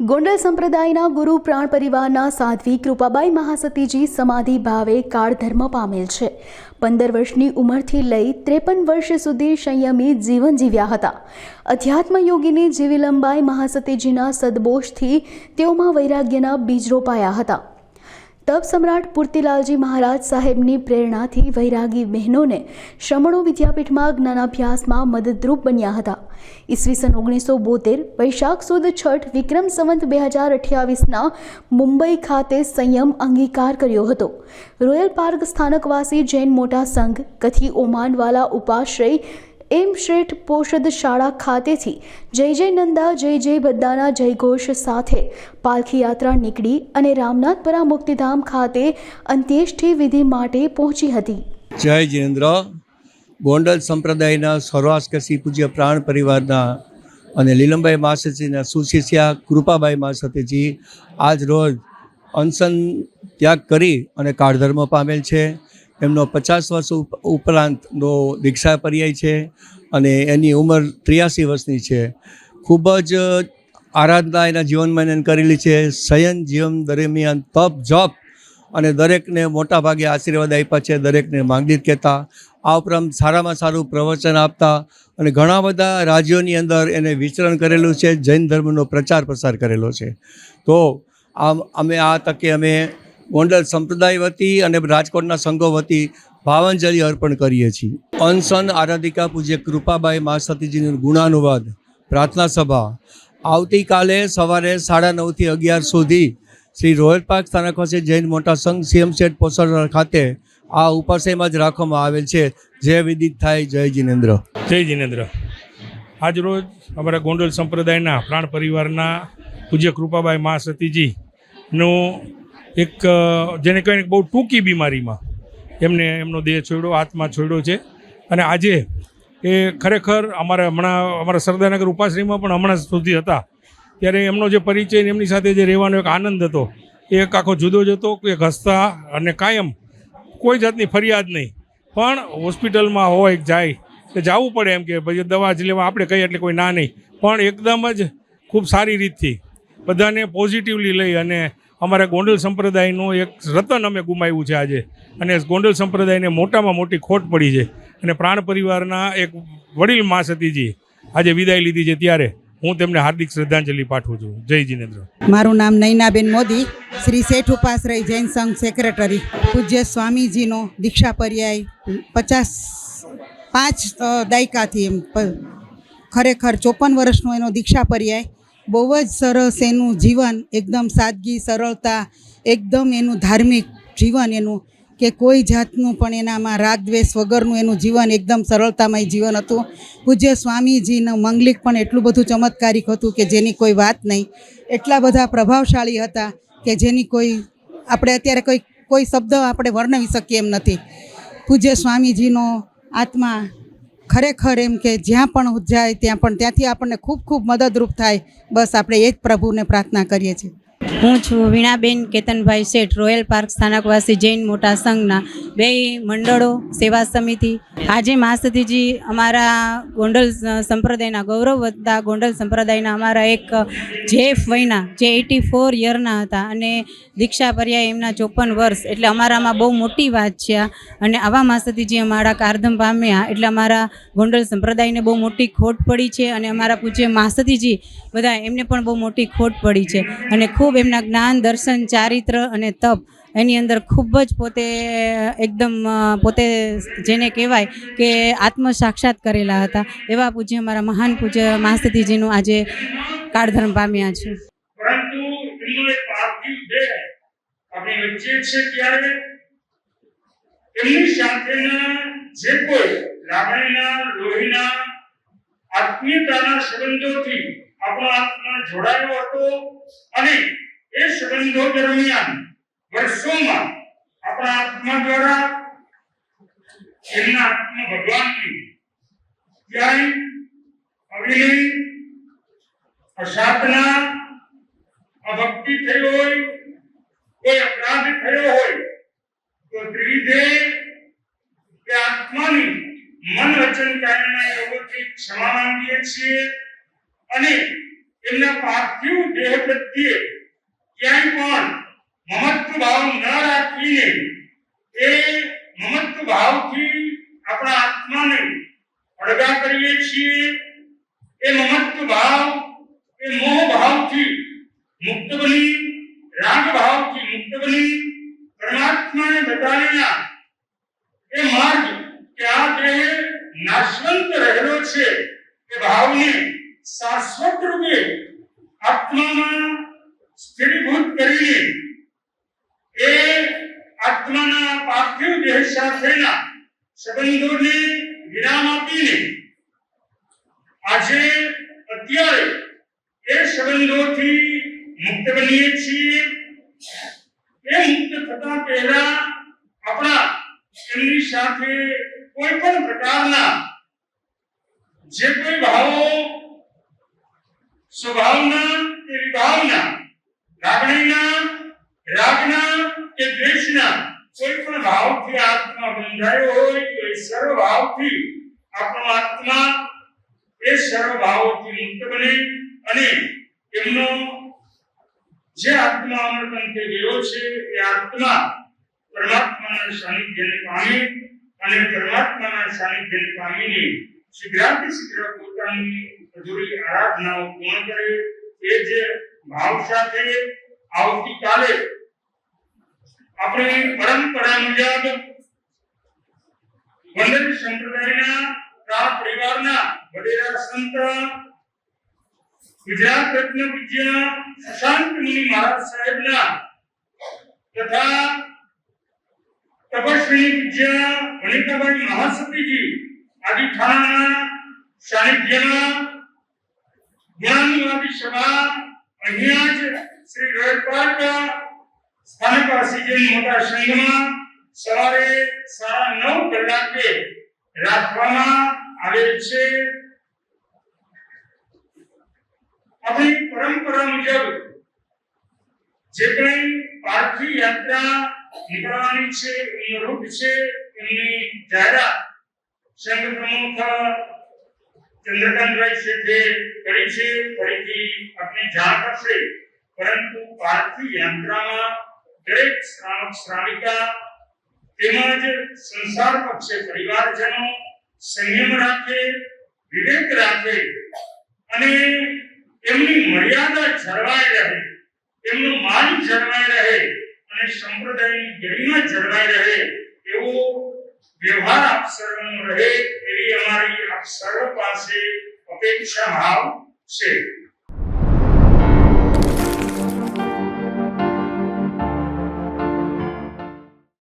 ગોંડલ સંપ્રદાયના ગુરુ પ્રાણ પરિવારના સાધ્વી કૃપાબાઈ મહાસતીજી સમાધિ ભાવે કાળ ધર્મ પામેલ છે. પંદર વર્ષની ઉંમરથી લઈ ત્રેપન વર્ષ સુધી સંયમી જીવન જીવ્યા હતા. અધ્યાત્મ યોગીની જીવીલંબાઈ મહાસતીજીના સદબોષથી તેઓમાં વૈરાગ્યના બીજ રોપાયા હતા. તપ સમ્રાટ પૂર્તિલાલજી મહારાજ સાહેબની પ્રેરણાથી વૈરાગી બહેનોને શ્રમણો વિદ્યાપીઠમાં જ્ઞાનાભ્યાસમાં મદદરૂપ બન્યા હતા. ઈસવીસન ઓગણીસો બોતેર વૈશાખ સુદ છઠ વિક્રમ સંવંત બે હજાર અઠ્યાવીસના મુંબઈ ખાતે સંયમ અંગીકાર કર્યો હતો. રોયલ પાર્ક સ્થાનકવાસી જૈન મોટા સંઘ, કથી ઓમાનવાલા ઉપાશ્રય એમ શ્રેષ્ઠ પોષદ શાળા ખાતેથી જય જય નંદા, જય જય બદ્દાના જયઘોષ સાથે પાલખી યાત્રા નીકળી અને રામનાથપરા મુક્તિધામ ખાતે અંત્યેષ્ટિ વિધિ માટે પહોંચી હતી. જય જીનેન્દ્ર. ગોંડલ સંપ્રદાયના સર્વાસ્કસી પૂજ્ય પ્રાણ પરિવારના અને લીલમભાઈ માસતીના સુશિષ્યા કૃપાબાઈ માસતીજી આજ રોજ અનશન ત્યાગ કરી અને કાળધર્મ પામેલ છે. એમનો પચાસ વર્ષ ઉપરાંતનો દીક્ષા પર્યાય છે અને એની ઉંમર ત્રિયાસી વર્ષની છે. ખૂબ જ આરાધના એના જીવનમાં એને કરેલી છે. શયન જીવન દરમિયાન તપ, જપ અને દરેકને મોટા ભાગે આશીર્વાદ આપ્યા છે. દરેકને માંગલિત કહેતા, આ ઉપરાંત સારામાં સારું પ્રવચન આપતા અને ઘણા બધા રાજ્યોની અંદર એને વિચરણ કરેલું છે. જૈન ધર્મનો પ્રચાર પ્રસાર કરેલો છે. તો આમ, અમે આ તકે અમે ગોંડલ સંપ્રદાય વતી અને રાજકોટના સંઘો વતી ભાવાંજલિ અર્પણ કરીએ છીએ. અનસન આરાધિકા પૂજ્ય કૃપાબાઈ મા સતીજીનું ગુણાનુવાદ પ્રાર્થના સભા આવતીકાલે સવારે સાડા નવથી અગિયાર સુધી શ્રી રોયલ પાર્ક સ્થાનક પાસે જૈન મોટા સંઘ સીએમ સેટ પોસર ખાતે આ ઉપાસયમાં જ રાખવામાં આવેલ છે. જય વિદિત થાય, જય જિનેન્દ્ર. જય જિનેન્દ્ર. આજરોજ અમારા ગોંડલ સંપ્રદાયના પ્રાણ પરિવારના પૂજ્ય કૃપાબાઈ મા સતીજીનું એક જેને કહીને બહુ ટૂંકી બીમારીમાં એમને એમનો દેહ છોડ્યો, આત્મા છોડ્યો છે. અને આજે એ ખરેખર અમારા હમણાં, અમારા સરદારનગર ઉપાશ્રીમાં પણ હમણાં સુધી હતા. ત્યારે એમનો જે પરિચય એમની સાથે જે રહેવાનો એક આનંદ હતો, એ એક આખો જુદો જ હતો, એક હસતા અને કાયમ કોઈ જાતની ફરિયાદ નહીં. પણ હોસ્પિટલમાં હોય જાય કે જવું પડે એમ કે ભાઈ દવા જ લેવા આપણે કહીએ એટલે કોઈ ના નહીં. પણ એકદમ જ ખૂબ સારી રીતથી બધાને પોઝિટિવલી લઈ અને અમારા ગોંડલ સંપ્રદાયનું એક રતન અમે ગુમાવ્યું છે આજે. અને ગોંડલ સંપ્રદાયને મોટામાં મોટી ખોટ પડી છે. અને પ્રાણ પરિવારના એક વડીલ મા સતીજી આજે વિદાય લીધી છે ત્યારે. હું તેમને હાર્દિક શ્રદ્ધાંજલિ પાઠવું છું. જય જિનેન્દ્ર. મારું નામ નૈનાબેન મોદી. શ્રી શેઠ ઉપાશ્રય જૈન સંઘ સેક્રેટરી. પૂજ્ય સ્વામીજીનો દીક્ષા પર્યાય પચાસ પાંચ દાયકાથી એમ ખરેખર ચોપન વર્ષનો એનો દીક્ષા પર્યાય બહુ જ સરસ એનું જીવન, એકદમ સાદગી, સરળતા, એકદમ એનું ધાર્મિક જીવન એનું, કે કોઈ જાતનું પણ એનામાં રાગદ્વેષ વગરનું એનું જીવન એકદમ સરળતામય જીવન હતું. પૂજ્ય સ્વામીજીનું મંગલિક પણ એટલું બધું ચમત્કારિક હતું કે જેની કોઈ વાત નહીં. એટલા બધા પ્રભાવશાળી હતા કે જેની કોઈ, આપણે અત્યારે કોઈ કોઈ શબ્દ આપણે વર્ણવી શકીએ એમ નથી. પૂજ્ય સ્વામીજીનો આત્મા ખરેખર એમ કે જ્યાં પણ જાય ત્યાં પણ ત્યાંથી આપણને ખૂબ ખૂબ મદદરૂપ થાય. બસ આપણે એ જ પ્રભુને પ્રાર્થના કરીએ છીએ. હું છું વીણાબેન કેતનભાઈ શેઠ રોયલ પાર્ક સ્થાનકવાસી જૈન મોટા સંઘના બે મંડળો સેવા સમિતિ. આજે મહાસતીજી અમારા ગોંડલ સંપ્રદાયના ગૌરવ વધતા ગોંડલ સંપ્રદાયના અમારા એક જેફ વયના, જે એટી ફોર યરના હતા અને દીક્ષા પર્યાય એમના ચોપન વર્ષ, એટલે અમારામાં બહુ મોટી વાત છે અને આવા મહાસતીજી અમારા કારધમ પામ્યા, એટલે અમારા ગોંડલ સંપ્રદાયને બહુ મોટી ખોટ પડી છે અને અમારા પૂજ્ય મહાસતીજી બધા એમને પણ બહુ મોટી ખોટ પડી છે. અને ખૂબ એમના જ્ઞાન, દર્શન, ચારિત્ર અને તપ એની અંદર ખૂબ જ પોતે, એકદમ પોતે જેને કહેવાય કે આત્મ સાક્ષાત કરેલા હતા. એવા પૂજ્ય અમારા મહાન પૂજ્ય મહાસતીજીનું આજે કાળધર્મ પામ્યા છે. એમની સાથેના જે કોઈ લાગણીના લોહીના, આત્મીયતાના સંબંધોથી આપણો આત્મા જોડાયો હતો અને એ સંબંધો દરમિયાન વર્ષોમાં આપણા આત્મા દ્વારા એમના આત્મા ભગવાનની ક્યાંય અવિલી અસાધના, અભક્તિ થઈ હોય, કોઈ અપરાધ થયો હોય, તો ત્રિવિધે તે આત્માની મન વચન કાયના યોગથી ક્ષમા માંગીએ છીએ અને એમના પાર્થિવ દેહ પ્રત્યે ક્યાંય પણ મમત્વ ભાવ ન રાખીને એ મમત્વ ભાવથી આપણા આત્માને અળગા કરીએ છીએ. એ મમત્વ ભાવ એ મોહ ભાવથી મુક્ત બની રાગ ભાવથી મુક્ત બની, પરમાત્માને બતાવેલા એ માર્ગ કે આ દેહ નાશવંત રહેલો છે એ ભાવને શાશ્વત આત્માના પાર્થિવ દેહ સાથેના સંબંધોને વિરામ આપીને આજે અત્યારે એ સંબંધોથી મુક્ત બનીએ છીએ. એ મુક્ત થતા પહેલા આપણા એમની સાથે કોઈ પણ પ્રકારના જે કોઈ ભાવો, સ્વભાવના કે વિભાવના, લાગણીના, રાગના કે દ્વેષના કોઈ પણ ભાવથી આત્મા બંધાયો હોય તો એ સર્વ આપણો આત્મા એ સર્વ ભાવોથી મુક્ત બને અને એમનો જે આત્મા અમરપંથે ગયો છે, એ આત્મા પરમાત્માના સાનિધ્યને પામે અને પરમાત્માના સાનિધ્યને પામીને શીઘ્રાતિ શીઘ્ર પોતાની આરાધનાઓ પૂર્ણ કરે. એ જે ભાવ સાથે આવતીકાલે આપણે પરંપરા મુજબ વંદન સંપ્રદાયના પ્રાણ પરિવારના વડેરા સંત ગુજરાત રત્ન પૂજ્ય સુશાંત મુનિ મહારાજ સાહેબના તથા તપસ્વી પૂજ્ય વનિતાબાઈ મહાસતીજી આદિ ઠાણાના સાનિધ્યમાં જ્ઞાનવાદી સભા અહીંયા જ શ્રી રોયલ પાર્ક સ્થાનકવાસી મોટા સંઘમાં સવારે સાડા નવ કલાકે રાખવામાં આવેલ છે. આપણી પરંપરા મુજબ જે કંઈ પાર્થિવ યાત્રા નીકળવાની છે એમનો રૂટ છે, એમની જાહેરાત સંઘ પ્રમુખ ચંદ્રકાંતભાઈ શેઠે કરી છે. ફરીથી આપણે જાણ કરશે. પરંતુ પાર્થિવ યાત્રામાં દરેક શ્રાવક તેમજ સંસાર પક્ષે પરિવારજનો સંયમ રાખે, વિવેક રાખે અને એમની મર્યાદા જળવાઈ રહે, એમનું માન જળવાઈ રહે અને સંપ્રદાયની ગરિમા જળવાઈ રહે, એવો વ્યવહાર આપ સર્વનો રહે એવી અમારી આપ સર્વ પાસે અપેક્ષા ભાવ છે.